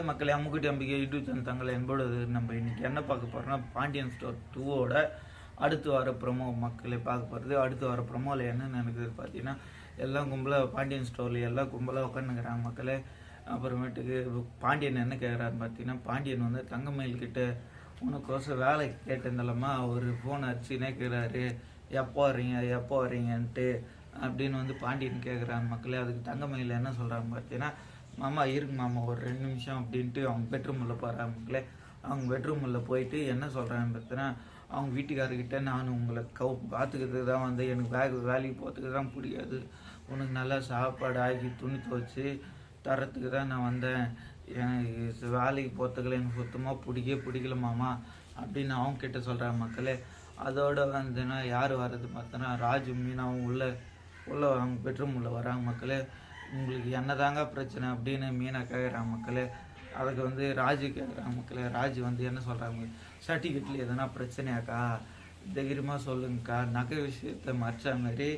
Hi மக்களே அம்முக்குட்டி அம்பிக்கை YouTube channel தங்களை என்போடு நம்ம இன்னைக்கு என்ன பார்க்க போறோம்னா பாண்டியன் ஸ்டோர் டூவோட அடுத்து வர ப்ரொமோ மக்களை பார்க்க போகிறது அடுத்து வர ப்ரொமோவில் என்ன நடக்குது பார்த்தீங்கன்னா எல்லாம் கும்பலாக பாண்டியன் ஸ்டோரில் எல்லாம் கும்பலாக உட்காந்துக்கிறாங்க மக்களே. அப்புறமேட்டுக்கு பாண்டியன் என்ன கேட்குறாருன்னு பார்த்தீங்கன்னா பாண்டியன் வந்து தங்கமயில் கிட்ட உனக்கோசம் வேலை கேட்டிருந்தாலம்மா அவர் ஃபோன் அடிச்சுனே கேட்குறாரு எப்போ வர்றீங்க எப்போ வர்றீங்கன்ட்டு அப்படின்னு வந்து பாண்டியன் கேட்குறாங்க மக்களே. அதுக்கு தங்கமயில் என்ன சொல்கிறாங்க பார்த்தீங்கன்னா மாமா இருக்கு மாமா ஒரு ரெண்டு நிமிஷம் அப்படின்ட்டு அவங்க பெட்ரூமில் போகிறாங்க மக்களே அவங்க பெட்ரூமில் போயிட்டு என்ன சொல்கிறாங்க பார்த்தீங்கன்னா அவங்க வீட்டுக்காரர்கிட்ட நான் உங்களை கவு பார்த்துக்கிறதுக்கு தான் வந்து எனக்கு வேக வேலைக்கு போகிறதுக்கு தான் பிடிக்காது. உனக்கு நல்லா சாப்பாடு ஆக்கி துணி துவச்சி தரத்துக்கு தான் நான் வந்தேன். எனக்கு வேலைக்கு போகிறதுக்குள்ள எனக்கு சுத்தமாக பிடிக்கவே பிடிக்கல மாமா அப்படின்னு அவங்க கிட்ட சொல்கிறாங்க மக்களே. அதோட வந்துன்னா யார் வர்றது? பார்த்தோன்னா ராஜு மீனாவும் உள்ள உள்ள அவங்க பெட்ரூம் உள்ள வராங்க மக்களே. உங்களுக்கு என்னதாங்க பிரச்சனை அப்படின்னு மீனா கேட்குறாங்க மக்களே. அதுக்கு வந்து ராஜு கேட்குறாங்க மக்களே. ராஜு வந்து என்ன சொல்கிறாங்க சர்டிஃபிகேட்டில் எதனா பிரச்சனையாக்கா? தைரியமாக சொல்லுங்கக்கா. நகை விஷயத்தை மறைச்ச மாதிரி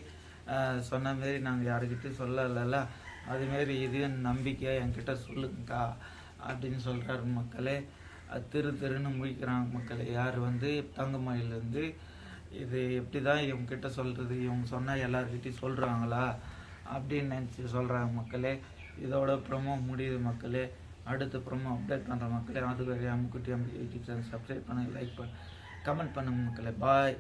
சொன்ன மாரி நாங்கள் யாருக்கிட்டையும் சொல்லலைல்ல. அதுமாரி இது நம்பிக்கையாக என்கிட்ட சொல்லுங்கக்கா அப்படின்னு சொல்கிறாரு மக்களே. திரு திருன்னு முழிக்கிறாங்க மக்களே. யார் வந்து தங்கமயிலேருந்து இது எப்படி தான் இவங்கக்கிட்ட சொல்கிறது இவங்க சொன்னால் எல்லாருக்கிட்டையும் சொல்கிறாங்களா அப்படின்னு நினச்சி சொல்கிறாங்க மக்களே. இதோட ப்ரொமோ முடியுது மக்களே. அடுத்த ப்ரொமோ அப்டேட் பண்ணுற மக்களே. அது வரை Ammukutty Ammi YouTube channel subscribe பண்ணுங்கள் லைக் பண்ணு கமெண்ட் பண்ணுங்கள் மக்களே. பாய்